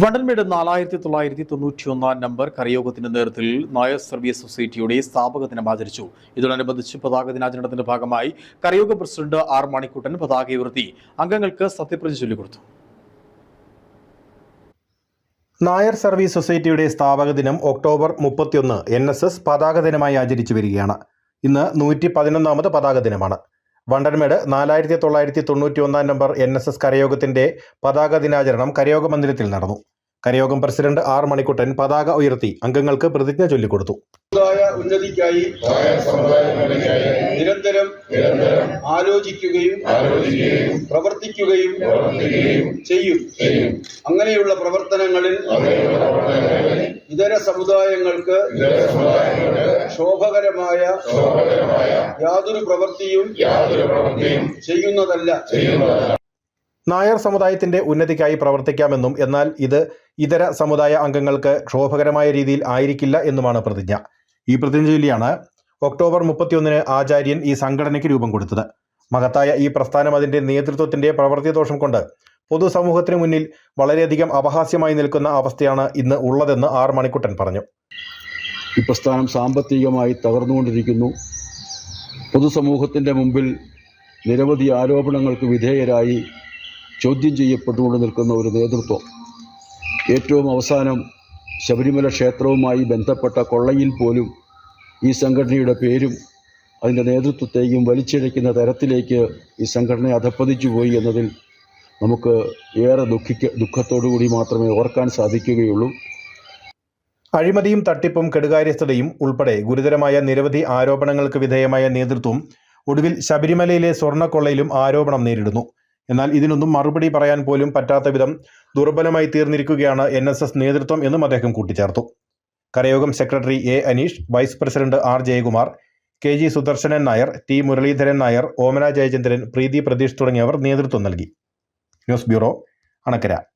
വണ്ടൻമേട് നാലായിരത്തി തൊള്ളായിരത്തി തൊണ്ണൂറ്റി ഒന്നാം നമ്പർ കരയോഗത്തിന്റെ നേതൃത്വത്തിൽ നായർ സർവീസ് സൊസൈറ്റിയുടെ സ്ഥാപക ദിനം ആചരിച്ചു. ഇതോടനുബന്ധിച്ച് പതാക ദിനാചരണത്തിന്റെ ഭാഗമായി കരയോഗ പ്രസിഡന്റ് ആർ മണിക്കുട്ടൻ പതാക ഉയർത്തി അംഗങ്ങൾക്ക് സത്യപ്രതിജ്ഞ ചൊല്ലിക്കൊടുത്തു. നായർ സർവീസ് സൊസൈറ്റിയുടെ സ്ഥാപക ദിനം ഒക്ടോബർ മുപ്പത്തിയൊന്ന് എൻ എസ് എസ് പതാക ദിനമായി ആചരിച്ചു വരികയാണ്. ഇന്ന് നൂറ്റി പതിനൊന്നാമത് പതാക ദിനമാണ്. വണ്ടൻമേട് നാലായിരത്തി തൊള്ളായിരത്തി തൊണ്ണൂറ്റി ഒന്നാം നമ്പർ എൻ എസ് എസ് കരയോഗത്തിന്റെ പതാക ദിനാചരണം കരയോഗ മന്ദിരത്തിൽ നടന്നു. കരയോഗം പ്രസിഡന്റ് ആർ മണിക്കുട്ടൻ പതാക ഉയർത്തി അംഗങ്ങൾക്ക് പ്രതിജ്ഞ ചൊല്ലിക്കൊടുത്തു. ഉന്നതിക്കായി നിരന്തരം ആലോചിക്കുകയും പ്രവർത്തിക്കുകയും ചെയ്യും. അങ്ങനെയുള്ള പ്രവർത്തനങ്ങളിൽ ഇതര സമുദായങ്ങൾക്ക് ശോഭകരമായ യാതൊരു പ്രവൃത്തിയും ചെയ്യുന്നതല്ല. നായർ സമുദായത്തിന്റെ ഉന്നതിക്കായി പ്രവർത്തിക്കാമെന്നും എന്നാൽ ഇത് ഇതര സമുദായ അംഗങ്ങൾക്ക് ക്ഷോഭകരമായ രീതിയിൽ ആയിരിക്കില്ല എന്നുമാണ് പ്രതിജ്ഞ. ഈ പ്രതിജ്ഞ ചൊല്ലിയാണ് ഒക്ടോബർ മുപ്പത്തിയൊന്നിന് ആചാര്യൻ ഈ സംഘടനയ്ക്ക് രൂപം കൊടുത്തത്. മഹത്തായ ഈ പ്രസ്ഥാനം അതിന്റെ നേതൃത്വത്തിന്റെ പ്രവൃത്തിദോഷം കൊണ്ട് പൊതുസമൂഹത്തിന് മുന്നിൽ വളരെയധികം അപഹാസ്യമായി നിൽക്കുന്ന അവസ്ഥയാണ് ഇന്ന് ഉള്ളതെന്ന് ആർ മണിക്കുട്ടൻ പറഞ്ഞു. ഈ പ്രസ്ഥാനം സാമ്പത്തികമായി തകർന്നുകൊണ്ടിരിക്കുന്നു. പൊതുസമൂഹത്തിന്റെ മുമ്പിൽ നിരവധി ആരോപണങ്ങൾക്ക് വിധേയരായി ചോദ്യം ചെയ്യപ്പെട്ടുകൊണ്ട് നിൽക്കുന്ന ഒരു നേതൃത്വം. ഏറ്റവും അവസാനം ശബരിമല ക്ഷേത്രവുമായി ബന്ധപ്പെട്ട കൊള്ളയിൽ പോലും ഈ സംഘടനയുടെ പേരും അതിന്റെ നേതൃത്വത്തെയും വലിച്ചിഴയ്ക്കുന്ന തരത്തിലേക്ക് ഈ സംഘടന അധപ്പതിച്ചു പോയി എന്നതിൽ നമുക്ക് ഏറെ ദുഃഖിക്ക ദുഃഖത്തോടു കൂടി മാത്രമേ ഓർക്കാൻ സാധിക്കുകയുള്ളൂ. അഴിമതിയും തട്ടിപ്പും കെടുകാര്യസ്ഥതയും ഉൾപ്പെടെ ഗുരുതരമായ നിരവധി ആരോപണങ്ങൾക്ക് വിധേയമായ നേതൃത്വം ഒടുവിൽ ശബരിമലയിലെ സ്വർണക്കൊള്ളയിലും ആരോപണം നേരിടുന്നു. എന്നാൽ ഇതിനൊന്നും മറുപടി പറയാൻ പോലും പറ്റാത്ത വിധം ദുർബലമായി തീർന്നിരിക്കുകയാണ് എൻ എസ് എസ് നേതൃത്വം എന്നും അദ്ദേഹം കൂട്ടിച്ചേർത്തു. കരയോഗം secretary A Aneesh vice president R Jayakumar K G Sudarshanan Nair T Muraleedharan Nair Omana Jayachandran Preethi Pratheesh തുടങ്ങിയവർ നേതൃത്വം നൽകി. News bureau Anakkara.